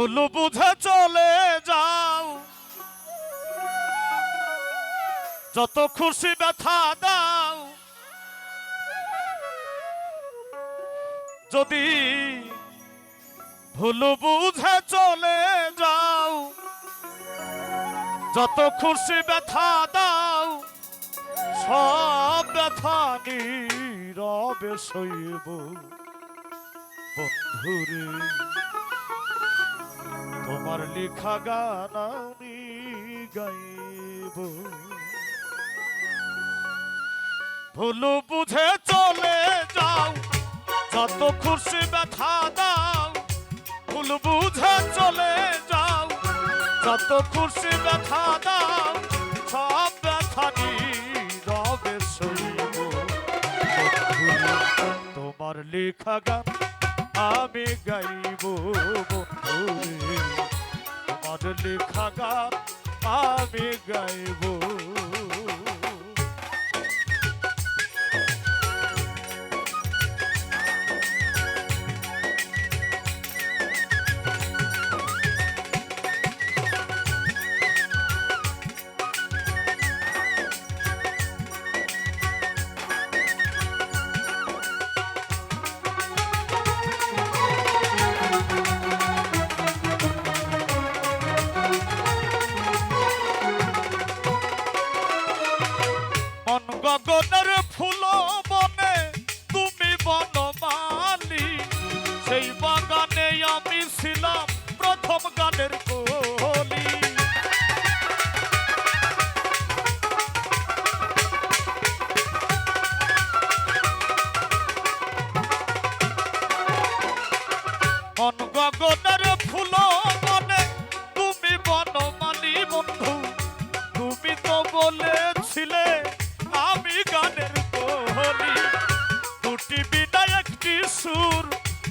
ভুল বুঝে চলে যাও। যত খুশি ব্যথা দাও। যদি ভুল বুঝে চলে যাও, যত খুশি ব্যথা দাও, সব ব্যথা নীরবে সইব। বন্ধুরে তোমার লেখা গান আমি গাইব। ভুল বুঝে চলে যাও যত খুশি ব্যথা দাও। ভুল বুঝে চলে যাও যত খুশি ব্যথা দাও। সব ব্যথা সইব বন্ধুরে, তোমার লেখা গান আমি গাইব বন্ধুরে। তোমার লেখা গান আমি গাইব বাগানে আমি ছিলাম প্রথম গানের কলি। মন গগনের ফুল বনে তুমি বনমালি বন্ধু। তুমি তো বলেছিলে আমি গানের কোহলি দুটি বিনা একটি সুর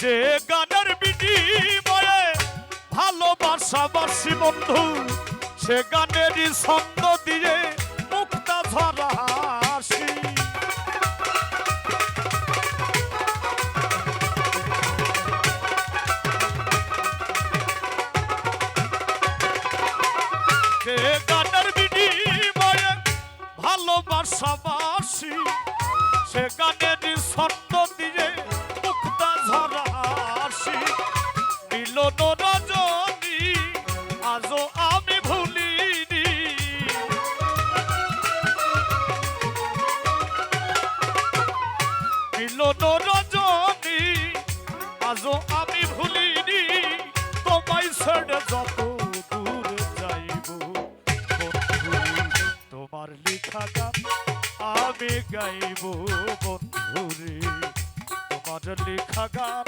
যে গানের বিনিময়ে ভালোবাসা বাসি বন্ধু, সে গানেরই ছন্দ দিয়ে মুক্তা ধরা হাসি যে গানের বিনিময়ে ভালোবাসা বাসি, সে গানেরই ছন্দ দিয়ে মিলন রজনী, আজও আমি ভুলিনি। মিলন রজনী, আজও আমি ভুলিনি। তোমায় ছেড়ে যত দূরে যাইব তোমার লেখা গান আমি গাইব বন্ধুরে তোমার লেখা গান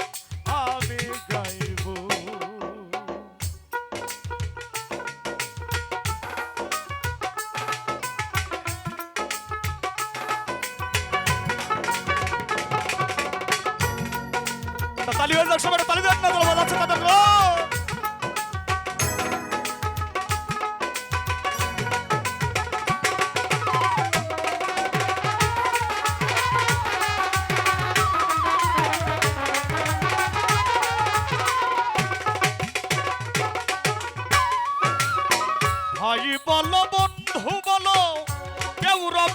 তালি হয়ে যাক সবাই তালি না তোরা বাজাচ্ছে তাদের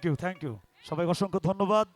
থ্যাংক ইউ থ্যাংক ইউ সবাই অসংখ্য ধন্যবাদ।